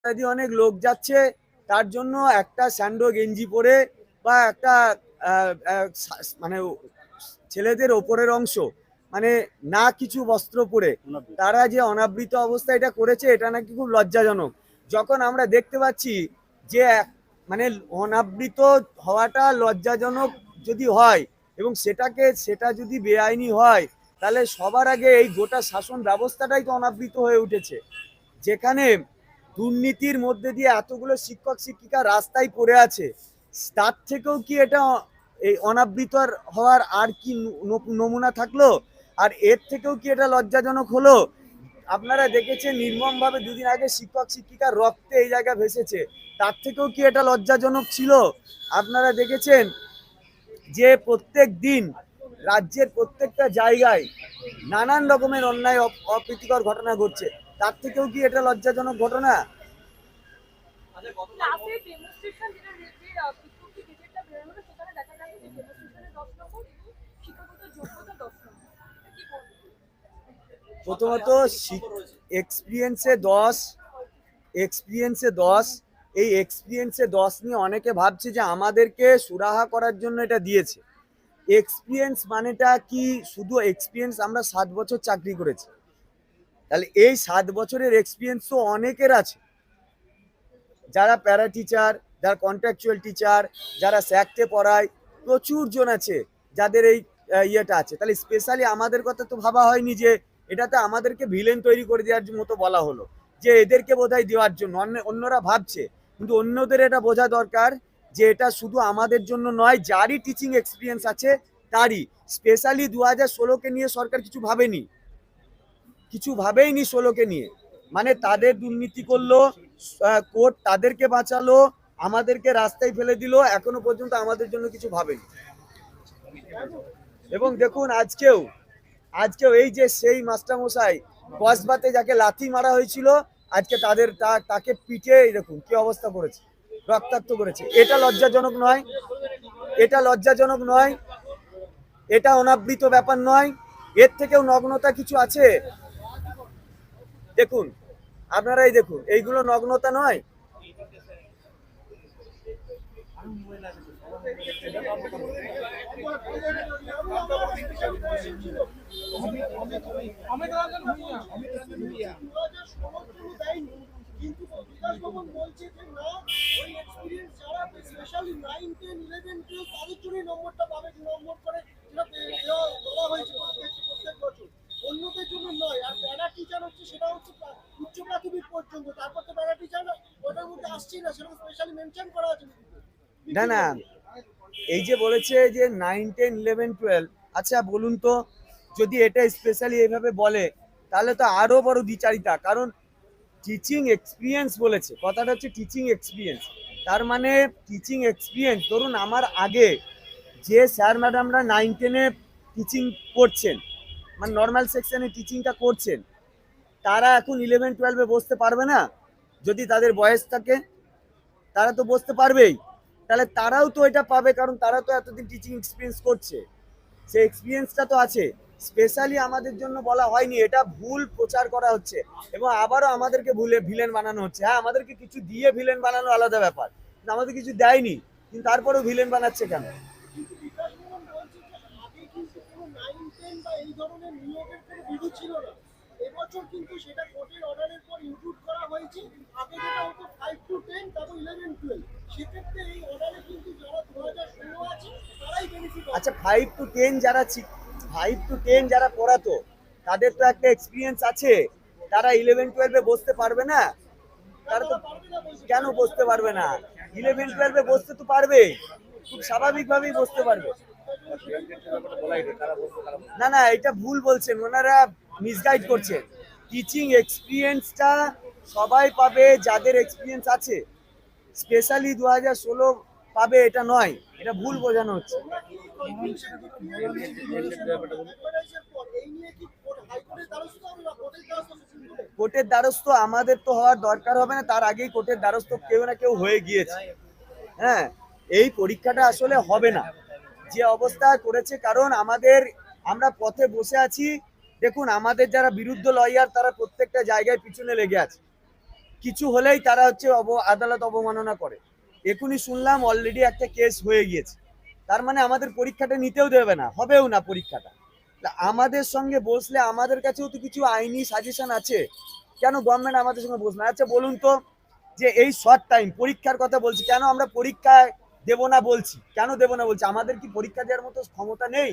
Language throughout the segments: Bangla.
ইত্যাদি অনেক লোক যাচ্ছে তার জন্য একটা স্যান্ডো গেঞ্জি পরে বা একটা মানে ছেলেদের ওপরের অংশ মানে না কিছু বস্ত্র পরে তারা যে অনাবৃত অবস্থা এটা করেছে এটা নাকি খুব লজ্জাজনক। যখন আমরা দেখতে পাচ্ছি যে এক- মানে অনাবৃত হওয়াটা লজ্জাজনক যদি হয় এবং সেটাকে সেটা যদি বেআইনি হয় তাহলে সবার আগে এই গোটা শাসন ব্যবস্থাটাই তো অনাবৃত হয়ে উঠেছে। যেখানে দুর্নীতির মধ্যে দিয়ে এতগুলো শিক্ষক, শিক্ষিকা রাস্তায় পড়ে আছে, তার থেকেও কি এটা এই অনাবৃত হওয়ার আর কি নমুনা থাকল? আর এর থেকেও কি এটা লজ্জাজনক হলো? আপনারা দেখেছেন নির্মমভাবে দুদিন আগে শিক্ষক শিক্ষিকার রক্তে এই জায়গা ভেসেছে, তার থেকেও কি এটা লজ্জাজনক ছিল? আপনারা দেখেছেন যে প্রত্যেক দিন রাজ্যের প্রত্যেকটা জায়গায় নানান রকমের অন্যায় অপ- অপ্রীতিকর ঘটনা ঘটছে। তার থেকেও কি এটা লজ্জাজনক ঘটনা? প্রথমত এক্সপিরিয়েন্সে দশ এক্সপিরিয়েন্সে দশ। এই এক্সপিরিয়েন্সে দশ নিয়ে অনেকে ভাবছে যে আমাদেরকে সুরাহা করার জন্য এটা দিয়েছে। এক্সপিরিয়েন্স মানেটা কি? শুধু এক্সপিরিয়েন্স আমরা সাত বছর চাকরি করেছি। তাহলে এই সাত বছরের এক্সপিরিয়েন্স তো অনেকের আছে। যারা প্যারা টিচার যারা কন্ট্রাকচুয়াল টিচার যারা স্যাকতে পড়ায়, প্রচুর জন আছে যাদের এই ইয়েটা আছে। তাহলে স্পেশালি আমাদের কথা তো ভাবা হয়নি যে এটাতে আমাদেরকে ভিলেন তৈরি করে দেওয়ার মতো বলা হলো। যে এদেরকে বোধহয় দেওয়ার জন্য। অন্য- অন্যরা ভাবছে, কিন্তু অন্যদের এটা বোঝা দরকার যে এটা শুধু আমাদের জন্য নয়, যারই টিচিং এক্সপিরিয়েন্স আছে, তারই। স্পেশালি দু হাজার ষোলোকে নিয়ে সরকার কিছু ভাবেনি। কিছু ভাবেইনি ষোলোকে নিয়ে। মানে তাদের দুর্নীতি করল কোর্ট তাদেরকে বাঁচালো, আমাদেরকে রাস্তায় ফেলে দিল, এখনও পর্যন্ত আমাদের জন্য কিছু ভাবেনি। এবং দেখুন আজকেও আজকেও এই যে সেই মাস্টারমশাই কসবাতে যাকে লাথি মারা হয়েছিল, আজকে তাদের তাকে পিঠে দেখুন কি অবস্থা করেছে, রক্তাক্ত করেছে। এটা লজ্জাজনক নয়, এটা লজ্জাজনক নয়, এটা অনাবৃত ব্যাপার নয়, এর থেকেও নগ্নতা কিছু আছে? দেখুন আপনারাই দেখুন এইগুলো নগ্নতা নয়। কিন্তু নম্বরটা পাবে নম্বর করে বলা প্রত্যেক বছর জন্য নয়, আর প্যারা টিচার হচ্ছে সেটা হচ্ছে উচ্চ প্রাথমিক পর্যন্ত। তারপর তো প্যারা টিচার ওটার মধ্যে আসছেই না, সেটা স্পেশালি মেনশন করা আছে। না না, এই যে বলেছে যে নাইন টেন ইলেভেন টুয়েলভ আচ্ছা বলুন তো, যদি এটা স্পেশালি এইভাবে বলে, তাহলে তো আরও বড় দ্বিচারিতা, কারণ টিচিং এক্সপিরিয়েন্স বলেছে, কথাটা হচ্ছে টিচিং এক্সপিরিয়েন্স তার মানে টিচিং এক্সপিরিয়েন্স ধরুন আমার আগে যে স্যার ম্যাডামরা নাইন টেনে টিচিং করছেন মানে নর্মাল সেকশনে টিচিংটা করছেন, তারা এখন ইলেভেন টুয়েলভে বসতে পারবে না। যদি তাদের বয়স থাকে, তারা তো বসতে পারবেই। তাহলে তারাও তো এটা পাবে, কারণ তারা তো এতদিন টিচিং এক্সপিরিয়েন্স করছে। সেই এক্সপিরিয়েন্সটা তো আছে। স্পেশালি আমাদের জন্য বলা হয়নি, এটা ভুল প্রচার করা হচ্ছে। এবং আবারও আমাদেরকে ভুলে ভিলেন বানানো হচ্ছে। হ্যাঁ আমাদেরকে কিছু দিয়ে ভিলেন বানানো আলাদা ব্যাপার আমাদের কিছু দেয়নি। কিন্তু তারপরেও ভিলেন বানাচ্ছে কেন কিন্তু বিকাশ ভবন বলছে যে আগে কিন্তু কোনো নাইন বা এই ধরনের নিয়োগের কোনো বিধি ছিল না। এবছর কিন্তু সেটা কোর্টের অর্ডারের পর ইনক্লুড করা হয়েছে। আগে যেটা হতো ফাইভ টু টেন তারপর ইলেভেন টুয়েলভ সেক্ষেত্রে এই অর্ডারে কিন্তু যারা দু হাজার ষোলো আছে তারাই বেনিফিট আচ্ছা ফাইভ টু টেন যারা ফাইভ টু টেন যারা পড়াতো তাদের তো একটা এক্সপিরিয়েন্স আছে। তারা ইলেভেন টুয়েলভে বসতে পারবে না। তারা তো কেন বসতে পারবে না? ইলেভেন টুয়েলভে বসতে তো পারবে খুব স্বাভাবিকভাবেই বসতে পারবে। না না, এটা ভুল বলছেন। ওনারা মিসগাইড করছেন। টিচিং এক্সপিরিয়েন্সটা সবাই পাবে যাদের এক্সপিরিয়েন্স আছে। স্পেশালি দু হাজার ষোলো পাবে, এটা নয়। এটা ভুল বোঝানো হচ্ছে। কোর্টের দ্বারস্থ আমাদের তো হওয়ার দরকার হবে না, তার আগেই কোর্টের দ্বারস্থ কেউ না কেউ হয়ে গিয়েছে। হ্যাঁ এই পরীক্ষাটা আসলে হবে না। যে অবস্থা করেছে, কারণ আমাদের, আমরা পথে বসে আছি। দেখুন, আমাদের যারা বিরুদ্ধ লয়ার তারা প্রত্যেকটা জায়গায় পিছনে লেগে আছে। কিছু হলেই তারা হচ্ছে অব, আদালত অবমাননা করে। এখনই শুনলাম অলরেডি একটা কেস হয়ে গিয়েছে। তার মানে আমাদের পরীক্ষাটা নিতেও দেবে না, হবেও না পরীক্ষাটা। আমাদের সঙ্গে বসলে আমাদের কাছেও তো কিছু আইনি সাজেশন আছে। কেন গভর্নমেন্ট আমাদের সঙ্গে বসবে আচ্ছা বলুন তো যে এই শর্ট টাইম পরীক্ষার কথা বলছি। কেন আমরা পরীক্ষায় দেব না বলছি। কেন দেব না বলছি? আমাদের কি পরীক্ষা দেওয়ার মতো ক্ষমতা নেই?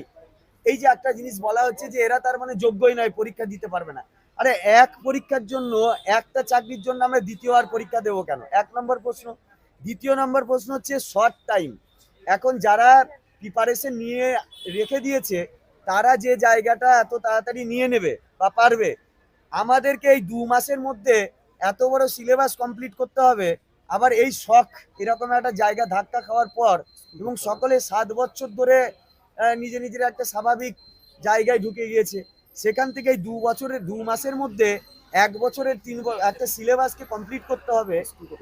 এই যে একটা জিনিস বলা হচ্ছে যে এরা তার মানে যোগ্যই নয়, পরীক্ষা দিতে পারবে না। আরে এক পরীক্ষার জন্য একটা চাকরির জন্য আমরা দ্বিতীয়বার পরীক্ষা দেবো কেন? এক নম্বর প্রশ্ন। দ্বিতীয় নম্বর প্রশ্ন হচ্ছে শর্ট টাইম এখন যারা প্রিপারেশন নিয়ে রেখে দিয়েছে, তারা যে জায়গাটা এত তাড়াতাড়ি নিয়ে নেবে বা পারবে, আমাদেরকে এই দু মাসের মধ্যে এত বড় সিলেবাস কমপ্লিট করতে হবে আবার এই শখ, এরকম একটা জায়গা ধাক্কা খাওয়ার পর এবং সকলে সাত বছর ধরে নিজে নিজের একটা স্বাভাবিক জায়গায় ঢুকে গিয়েছে। সেখান থেকে দু বছরের, দু মাসের মধ্যে এক বছরের তিন একটা সিলেবাসকে কমপ্লিট করতে হবে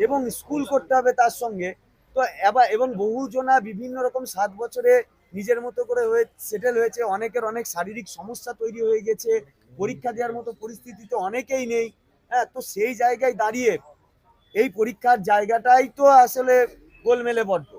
এবং স্কুল করতে হবে তার সঙ্গে। তো এবার এবং বহুজনা বিভিন্ন রকম সাত বছরে নিজের মতো করে হয়ে সেটেল হয়েছে। অনেকের অনেক শারীরিক সমস্যা তৈরি হয়ে গেছে, পরীক্ষা দেওয়ার মতো পরিস্থিতিতে অনেকেই নেই। হ্যাঁ তো সেই জায়গায় দাঁড়িয়ে এই পরীক্ষার জায়গাটাই তো আসলে গোলমেলে বড্ড।